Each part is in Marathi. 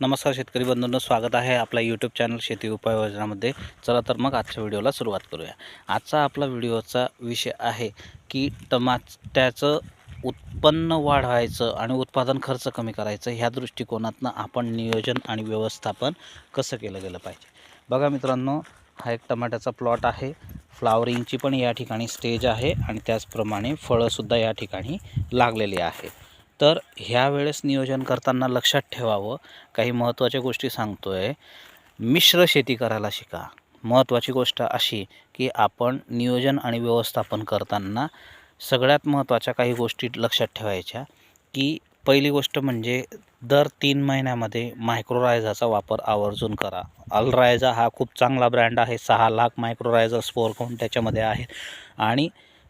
नमस्कार शेतकरी बंधूंनो स्वागत आहे आपल्या यूट्यूब चॅनल शेती उपाययोजनामध्ये चला तर मग आजच्या व्हिडिओला सुरुवात करूया. आजचा आपला व्हिडिओचा विषय आहे की टमाट्याचं उत्पन्न वाढवायचं आणि उत्पादन खर्च कमी करायचं ह्या दृष्टिकोनातनं आपण नियोजन आणि व्यवस्थापन कसं केलं गेलं पाहिजे. बघा मित्रांनो हा एक टमाट्याचा प्लॉट आहे. फ्लावरिंगची पण या ठिकाणी स्टेज आहे आणि त्याचप्रमाणे फळंसुद्धा या ठिकाणी लागलेली आहे. तर ह्या वेळेस नियोजन करताना लक्षात ठेवावं. काही महत्त्वाच्या गोष्टी सांगतो आहे मिश्र शेती करायला शिका. महत्त्वाची गोष्ट अशी की आपण नियोजन आणि व्यवस्थापन करताना सगळ्यात महत्त्वाच्या काही गोष्टी लक्षात ठेवायच्या. की पहिली गोष्ट म्हणजे दर तीन महिन्यामध्ये मायक्रोरायझाचा वापर आवर्जून करा. अलरायझा हा खूप चांगला ब्रँड आहे. सहा लाख मायक्रोरायझा स्पोअर काउंट त्याच्यामध्ये आहे आणि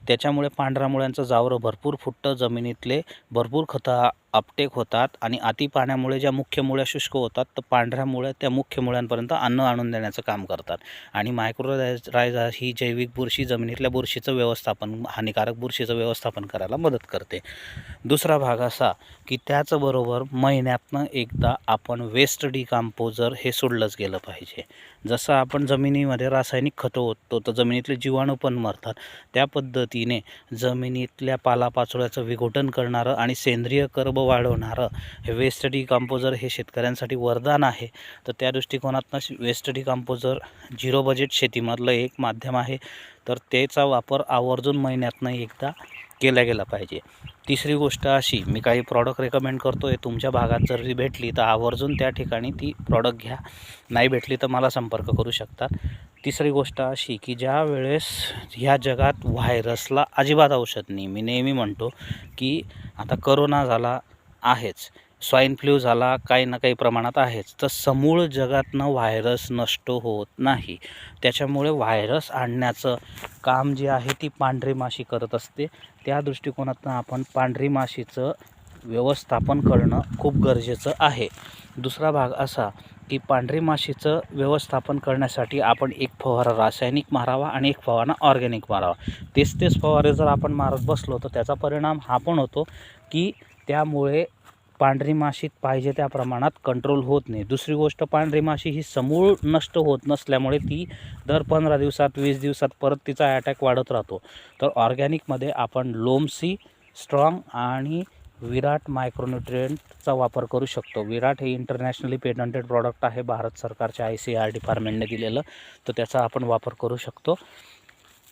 त्याच्यामुळे पांढऱ्या मुळ्यांचं जावरं भरपूर फुटतं जमिनीतले. भरपूर खतं अपटेक होतात आणि अति पाण्यामुळे ज्या मुख्य मुळ्या शुष्क होतात तर पांढऱ्या मुळ्या त्या मुख्य मुळ्यांपर्यंत अन्न आणून देण्याचं काम करतात. आणि मायक्रो रायझा ही जैविक बुरशी जमिनीतल्या बुरशीचं व्यवस्थापन हानिकारक बुरशीचं व्यवस्थापन करायला मदत करते. दुसरा भाग असा की त्याचबरोबर महिन्यातनं एकदा आपण वेस्ट डिकाम्पोजर हे सोडलंच गेलं पाहिजे. जसं आपण जमिनीमध्ये रासायनिक खतं ओततो तर जमिनीतले जीवाणू पण मरतात. त्या पद्धतीने जमिनीतल्या पालापाचोळ्याचं विघटन करणारं आणि सेंद्रिय कर्ब वाढवणारं. वेस्ट डिकम्पोजर हे शेतकऱ्यांसाठी वरदान आहे. तर त्या दृष्टिकोनातनं वेस्ट डिकम्पोजर झिरो बजेट शेतीमधलं एक माध्यम आहे. तर त्याचा वापर आवर्जून महिन्यातनं एकदा केला गेला पाहिजे. तिसरी गोष्ट अशी मी काही प्रॉडक्ट रेकमेंड करतो आहे तुमच्या भागात जर ती भेटली तर आवर्जून त्या ठिकाणी ती प्रॉडक्ट घ्या. नाही भेटली तर मला संपर्क करू शकतात तिसरी गोष्ट अशी की ज्या वेळेस ह्या जगात व्हायरसला अजिबात औषध नाही. मी नेहमी म्हणतो की आता करोना झाला आहेच. स्वाईन फ्लू झाला काही ना काही प्रमाणात आहेच. तर समूळ जगातनं व्हायरस नष्ट होत नाही. त्याच्यामुळे व्हायरस आणण्याचं काम जे आहे ती पांढरी माशी करत असते. त्या दृष्टिकोनातनं आपण पांढरी माशीचं व्यवस्थापन करणं खूप गरजेचं आहे. दुसरा भाग असा की पांढरी माशीचं व्यवस्थापन करण्यासाठी आपण एक फवारा रासायनिक मारावा आणि एक फवारा ऑर्गॅनिक मारावा. तेच तेच फवारे जर आपण मारत बसलो तर त्याचा परिणाम हा पण होतो की त्यामुळे पांढरी माशी पाहिजे त्या प्रमाणात कंट्रोल होत नाही. दुसरी गोष्ट पांढरी माशी ही समूळ नष्ट होत नसल्यामुळे ती दर पंधरा दिवसात वीस दिवसात परत तिचा अटॅक वाढत राहतो. तर ऑर्गॅनिकमध्ये आपण लोमसी स्ट्रॉंग आणि विराट मायक्रोन्युट्रियंटचा वापर करू शकतो. विराट हे इंटरनॅशनली पेटंटेड प्रॉडक्ट आहे. भारत सरकारच्या आय सी आर डिपार्टमेंटने दिलेलं. तर त्याचा आपण वापर करू शकतो.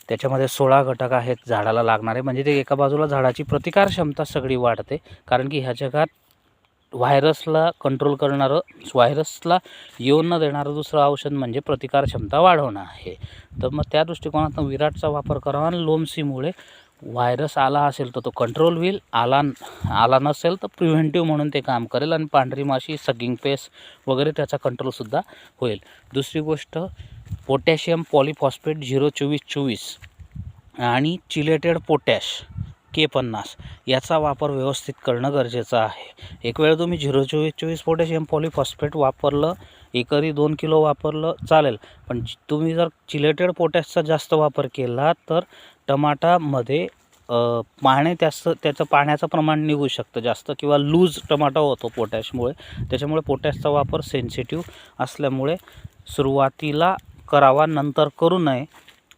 त्याच्यामध्ये सोळा घटक आहेत झाडाला लागणारे. म्हणजे ते एका बाजूला झाडाची प्रतिकार क्षमता सगळी वाढते. कारण की ह्या जगात व्हायरसला कंट्रोल करणारं व्हायरसला येऊन न देणारं दुसरं औषध म्हणजे प्रतिकार क्षमता वाढवणं आहे. तर मग त्या दृष्टिकोनातून विराटचा वापर करावा आणि लोमसीमुळे व्हायरस आला असेल तर तो कंट्रोल होईल. आला आला नसेल तर प्रिव्हेंटिव्ह म्हणून ते काम करेल आणि पांढरी माशी सगिंग पेस वगैरे त्याचा कंट्रोलसुद्धा होईल. दुसरी गोष्ट पोटॅशियम पॉलिफॉस्फेट झिरो चोवीस चोवीस आणि चिलेटेड पोटॅश के पन्नास याचा वापर व्यवस्थित करणं गरजेचं आहे. एक वेळ तुम्ही झिरो चोवीस चोवीस पोटॅशियम पॉलिफॉस्फेट वापरलं एकरी दोन किलो वापरलं चालेल. पण तुम्ही जर चिलेटेड पोटॅशचा जास्त वापर केला तर टमाटामध्ये पाणी त्याचं त्याचं पाण्याचं प्रमाण निघू शकतं जास्त किंवा लूज टमाटा होतो पोटॅशमुळे. त्याच्यामुळे पोटॅशचा वापर सेन्सिटिव्ह असल्यामुळे सुरुवातीला करावा नंतर करू नये.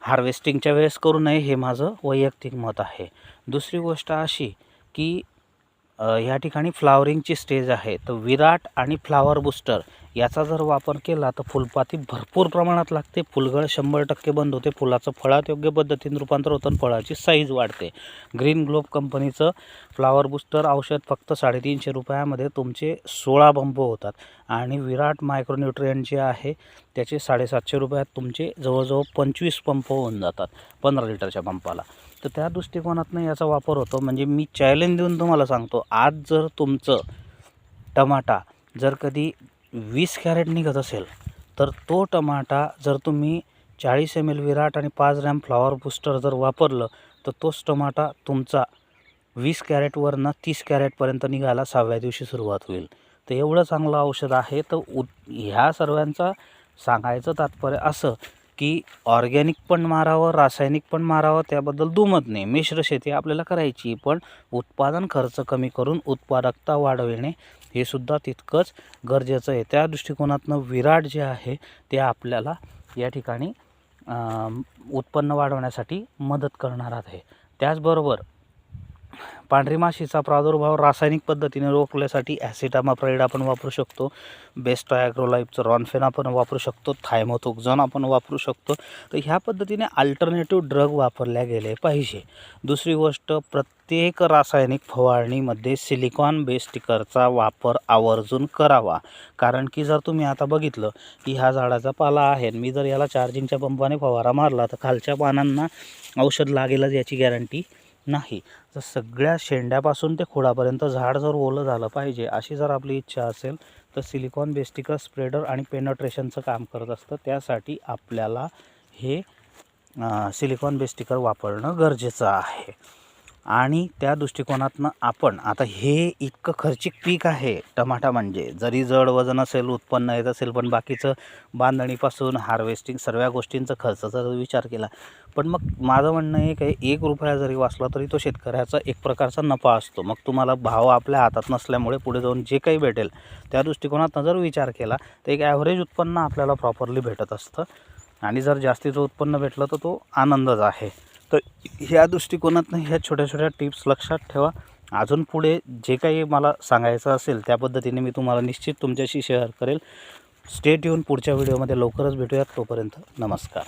हार्वेस्टिंगच्या वेळेस करू नये हे माझं वैयक्तिक मत आहे. दुसरी गोष्ट अशी की या ह्या ठिकाणी फ्लावरिंगची स्टेज आहे. तर विराट आणि फ्लावर बुस्टर याचा जर वापर केला तर फुलपाती भरपूर प्रमाणात लागते. फुलगळ शंभर टक्के बंद होते. फुलाचं फळात योग्य पद्धतीने रूपांतर होतं आणि फळाची साईज वाढते. ग्रीन ग्लोब कंपनीचं फ्लावर बुस्टर औषध फक्त साडेतीनशे रुपयामध्ये तुमचे सोळा बंब होतात. आणि विराट मायक्रोन्युट्रियन जे आहे त्याचे साडेसातशे रुपयात तुमचे जवळजवळ पंचवीस पंप होऊन जातात पंधरा लिटरच्या पंपाला. तर त्या दृष्टिकोनातनं याचा वापर होतो. म्हणजे मी चॅलेंज देऊन तुम्हाला सांगतो. आज जर तुमचं टमाटा जर कधी वीस कॅरेट निघत असेल तर तो टमाटा जर तुम्ही चाळीस एम एल विराट आणि पाच ग्रॅम फ्लॉवर बुस्टर जर वापरलं तर तोच टमाटा तुमचा वीस कॅरेटवरनं तीस कॅरेटपर्यंत निघायला सहाव्या दिवशी सुरुवात होईल. तर एवढं चांगलं औषध आहे. तर उ ह्या सर्वांचा सांगायचं तात्पर्य असं की ऑर्गॅनिक पण मारावं रासायनिक पण मारावं त्याबद्दल दुमत नाही. मिश्र शेती आपल्याला करायची पण उत्पादन खर्च कमी करून उत्पादकता वाढविणे हे सुद्धा तितकंच गरजेचं आहे. त्या दृष्टिकोनातनं विराट जे आहे ते आपल्याला या ठिकाणी उत्पन्न वाढवण्यासाठी मदत करणार आहे. त्याचबरोबर पांढरी माशीचा प्रादुर्भाव रासायनिक पद्धतीने रोखण्यासाठी ॲसिटामाप्राईड आपण वापरू शकतो. बेस्ट ॲग्रोलाईफचं रॉनफेन आपण वापरू शकतो. थायमोथोक्झॉन आपण वापरू शकतो. तर ह्या पद्धतीने अल्टरनेटिव्ह ड्रग वापरल्या गेले पाहिजे. दुसरी गोष्ट प्रत्येक रासायनिक फवारणीमध्ये सिलिकॉन बेस स्टिकरचा वापर आवर्जून करावा. कारण की जर तुम्ही आता बघितलं की ह्या झाडाचा पाला आहे मी जर याला चार्जिंगच्या पंपाने फवारा मारला तर खालच्या पानांना औषध लागेलच याची गॅरंटी. नाही. तर सगळ्या शेंड्यापासून ते खोडापर्यंत झाड जर ओलं झालं पाहिजे अशी जर आपली इच्छा असेल तर सिलिकॉन बेस्टिकर स्प्रेडर आणि पेनट्रेशनचं काम करत असतं. त्यासाठी आपल्याला हे सिलिकॉन बेस्टिकर वापरणं गरजेचं आहे. आणि त्या दृष्टिकोनातनं आपण आता हे इतकं खर्चिक पीक आहे टमाटा म्हणजे. जरी जड वजन असेल उत्पन्न येत असेल पण बाकीचं बांधणीपासून हार्वेस्टिंग सर्व गोष्टींचा खर्चाचा जर विचार केला पण मग माझं म्हणणं एक आहे एक रुपया जरी वाचला तरी तो शेतकऱ्याचा एक प्रकारचा नफा असतो. मग तुम्हाला भाव आपल्या हातात नसल्यामुळे पुढे जाऊन जे काही भेटेल त्या दृष्टिकोनातनं जर विचार केला तर एक ॲव्हरेज उत्पन्न आपल्याला प्रॉपरली भेटत असतं. आणि जर जास्तीचं उत्पन्न भेटलं तर तो आनंदच आहे. तर ह्या दृष्टिकोनातनं ह्या छोट्या छोट्या टिप्स लक्षात ठेवा. अजून पुढे जे काही मला सांगायचं असेल त्या पद्धतीने मी तुम्हाला निश्चित तुमच्याशी शेअर करेल. स्टेट येऊन पुढच्या व्हिडिओमध्ये लवकरच भेटूयात. तोपर्यंत नमस्कार.